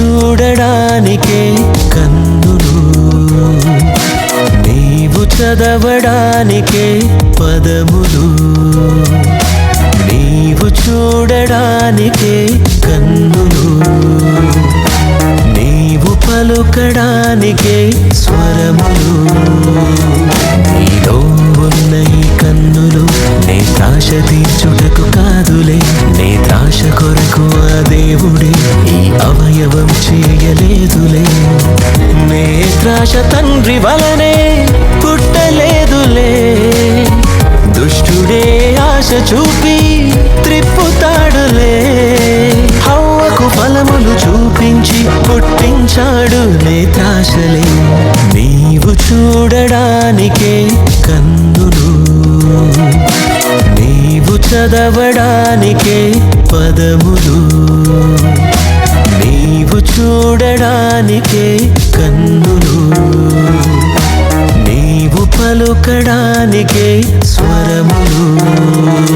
చూడడానికే కన్నులు నీవు చదవడానికే పదములు. నీవు చూడడానికే కన్నులు. నీవు పలుకడానికే స్వరములు. నీలో ఉన్న ఈ కన్నులు నే ఆశ తీర్చుటకు కాదులే. దేవుడే ఈ అవయవం చేయలేదులే. నేత్రాశ తండ్రి వలనే పుట్టలేదులే. దుష్టుడే ఆశ చూపి త్రిప్పుతాడులే. హవ్వకు ఫలములు చూపించి పుట్టించాడు నేత్రాశలే. నీవు చూడడానికే కందులు. నీవు చదవడానికే పదములు. నీవు చూడడానికే కన్నులు. నీవు పలుకడానికే స్వరములు.